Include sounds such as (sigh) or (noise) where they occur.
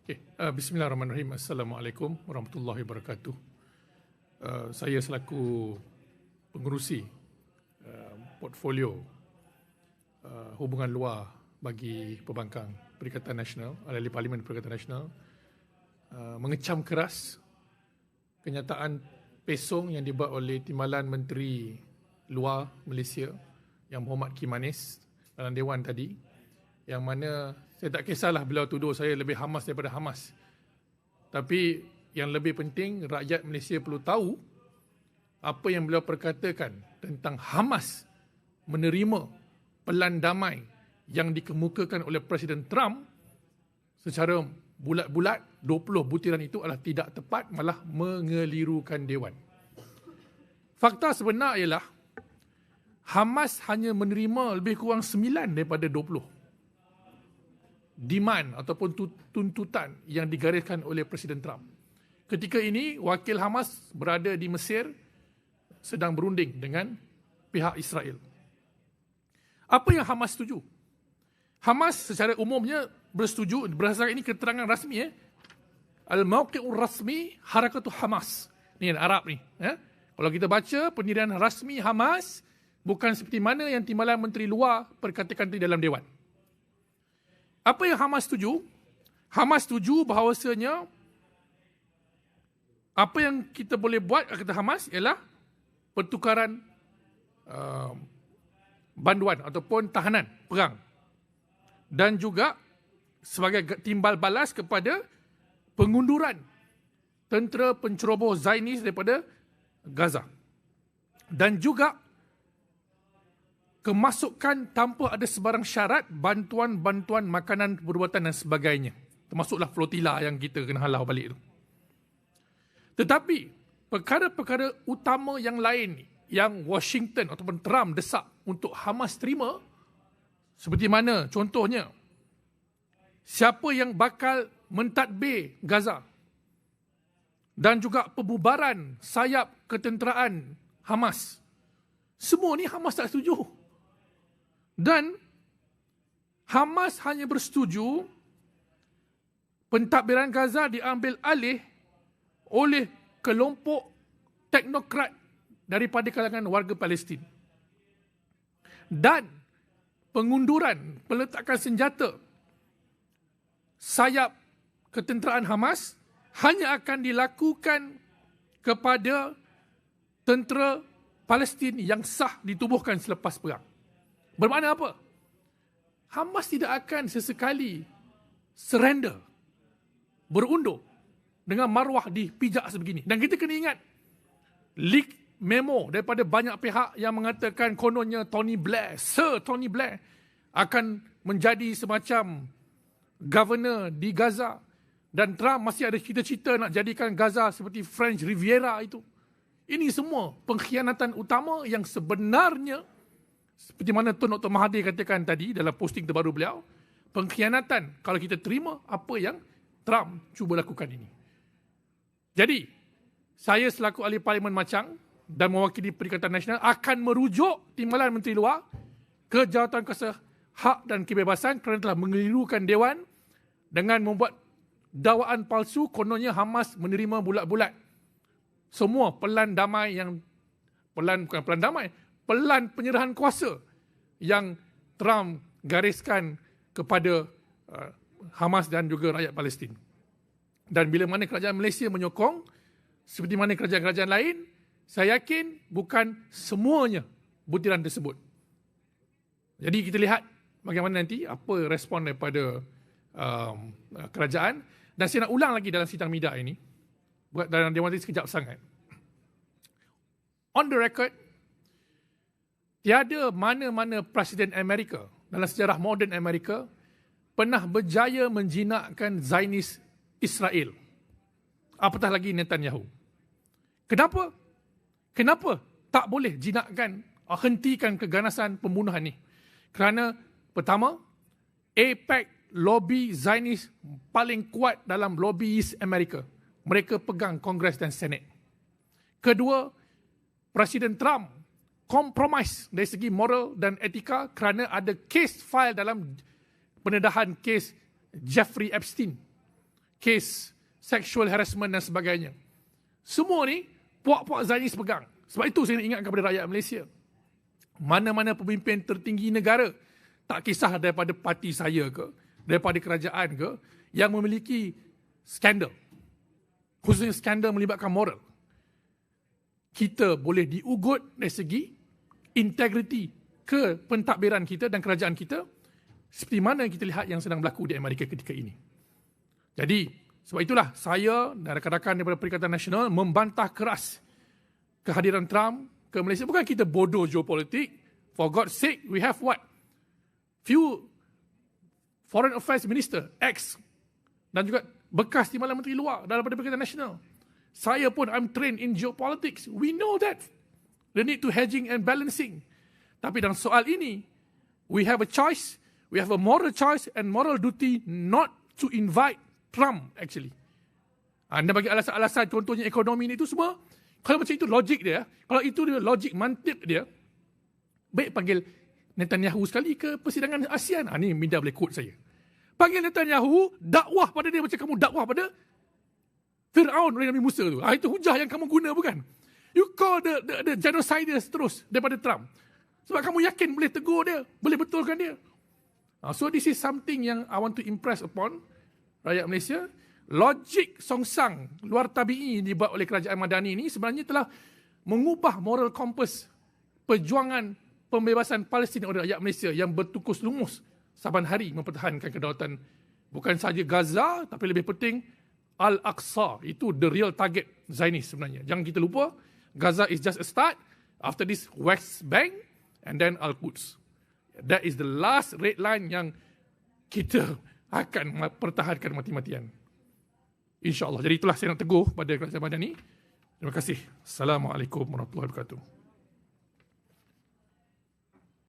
Okay. Uh, Bismillahirrahmanirrahim. Assalamualaikum warahmatullahi wabarakatuh. Uh, saya selaku pengurusi uh, portfolio uh, hubungan luar bagi pembangkang Perikatan Nasional, ahli Parlimen Perikatan Nasional, uh, mengecam keras kenyataan pesong yang dibuat oleh Timbalan Menteri Luar Malaysia yang Muhammad Kimanis dalam Dewan tadi yang mana saya tak kisahlah beliau tuduh saya lebih Hamas daripada Hamas. Tapi yang lebih penting rakyat Malaysia perlu tahu apa yang beliau perkatakan tentang Hamas menerima pelan damai yang dikemukakan oleh Presiden Trump secara bulat-bulat 20 butiran itu adalah tidak tepat malah mengelirukan dewan. Fakta sebenar ialah Hamas hanya menerima lebih kurang 9 daripada 20 demand ataupun tuntutan yang digariskan oleh Presiden Trump. Ketika ini, wakil Hamas berada di Mesir sedang berunding dengan pihak Israel. Apa yang Hamas setuju? Hamas secara umumnya bersetuju berdasarkan ini keterangan rasmi eh. Al-Mawqi'ur Rasmi Harakatu Hamas. Ni Arab ni, eh. Kalau kita baca pendirian rasmi Hamas bukan seperti mana yang timbalan menteri luar perkatakan di dalam dewan. Apa yang Hamas setuju? Hamas setuju bahawasanya apa yang kita boleh buat kata Hamas ialah pertukaran uh, banduan ataupun tahanan perang dan juga sebagai timbal balas kepada pengunduran tentera penceroboh Zionis daripada Gaza dan juga kemasukan tanpa ada sebarang syarat bantuan-bantuan makanan perubatan dan sebagainya. Termasuklah flotila yang kita kena halau balik tu. Tetapi perkara-perkara utama yang lain yang Washington ataupun Trump desak untuk Hamas terima seperti mana contohnya siapa yang bakal mentadbir Gaza dan juga pembubaran sayap ketenteraan Hamas. Semua ni Hamas tak setuju. Dan Hamas hanya bersetuju pentadbiran Gaza diambil alih oleh kelompok teknokrat daripada kalangan warga Palestin. Dan pengunduran peletakan senjata sayap ketenteraan Hamas hanya akan dilakukan kepada tentera Palestin yang sah ditubuhkan selepas perang. Bermakna apa? Hamas tidak akan sesekali surrender, berundur dengan maruah dipijak sebegini. Dan kita kena ingat, leak memo daripada banyak pihak yang mengatakan kononnya Tony Blair, Sir Tony Blair akan menjadi semacam governor di Gaza dan Trump masih ada cita-cita nak jadikan Gaza seperti French Riviera itu. Ini semua pengkhianatan utama yang sebenarnya seperti mana Tun Dr. Mahathir katakan tadi dalam posting terbaru beliau, pengkhianatan kalau kita terima apa yang Trump cuba lakukan ini. Jadi, saya selaku ahli parlimen Macang dan mewakili Perikatan Nasional akan merujuk timbalan Menteri Luar ke Jawatan Kuasa Hak dan Kebebasan kerana telah mengelirukan Dewan dengan membuat dakwaan palsu kononnya Hamas menerima bulat-bulat semua pelan damai yang pelan bukan pelan damai pelan penyerahan kuasa yang Trump gariskan kepada uh, Hamas dan juga rakyat Palestin. Dan bila mana kerajaan Malaysia menyokong, seperti mana kerajaan-kerajaan lain, saya yakin bukan semuanya butiran tersebut. Jadi kita lihat bagaimana nanti apa respon daripada um, kerajaan. Dan saya nak ulang lagi dalam sidang media ini, buat dalam Dewan sekejap sangat. On the record, tiada mana-mana Presiden Amerika dalam sejarah moden Amerika pernah berjaya menjinakkan Zionis Israel. Apatah lagi Netanyahu. Kenapa? Kenapa tak boleh jinakkan, hentikan keganasan pembunuhan ini? Kerana pertama, APEC lobby Zionis paling kuat dalam lobbyist Amerika. Mereka pegang Kongres dan Senate. Kedua, Presiden Trump kompromis dari segi moral dan etika kerana ada case file dalam pendedahan kes Jeffrey Epstein. kes sexual harassment dan sebagainya. Semua ni puak-puak Zionis pegang. Sebab itu saya nak ingat kepada rakyat Malaysia. Mana-mana pemimpin tertinggi negara, tak kisah daripada parti saya ke, daripada kerajaan ke, yang memiliki skandal. Khususnya skandal melibatkan moral. Kita boleh diugut dari segi integriti ke pentadbiran kita dan kerajaan kita seperti mana yang kita lihat yang sedang berlaku di Amerika ketika ini. Jadi, sebab itulah saya dan rakan-rakan daripada Perikatan Nasional membantah keras kehadiran Trump ke Malaysia. Bukan kita bodoh geopolitik. For God's sake, we have what? Few foreign affairs minister, ex, dan juga bekas Timbalan Menteri Luar daripada Perikatan Nasional. Saya pun, I'm trained in geopolitics. We know that. The need to hedging and balancing. Tapi dalam soal ini, we have a choice, we have a moral choice and moral duty not to invite Trump actually. Anda bagi alasan-alasan contohnya ekonomi ni itu semua kalau macam itu logik dia, kalau itu dia logik mantik dia, baik panggil Netanyahu sekali ke persidangan ASEAN. Ah ni Minda boleh quote saya. Panggil Netanyahu, dakwah pada dia macam kamu dakwah pada Fir'aun dari Nabi Musa tu. Ah itu hujah yang kamu guna bukan? You call the the, the genociders terus daripada Trump. Sebab kamu yakin boleh tegur dia, boleh betulkan dia. Ah, so this is something yang I want to impress upon rakyat Malaysia logik songsang luar tabii dibuat oleh kerajaan Madani ini sebenarnya telah mengubah moral compass perjuangan pembebasan Palestin oleh rakyat Malaysia yang bertukus lumus saban hari mempertahankan kedaulatan bukan sahaja Gaza tapi lebih penting Al-Aqsa itu the real target Zionis sebenarnya jangan kita lupa Gaza is just a start after this West Bank and then Al-Quds that is the last red line yang kita (laughs) akan pertahankan mati-matian InsyaAllah. Jadi itulah saya nak teguh pada kerajaan Madani. Terima kasih. Assalamualaikum warahmatullahi wabarakatuh.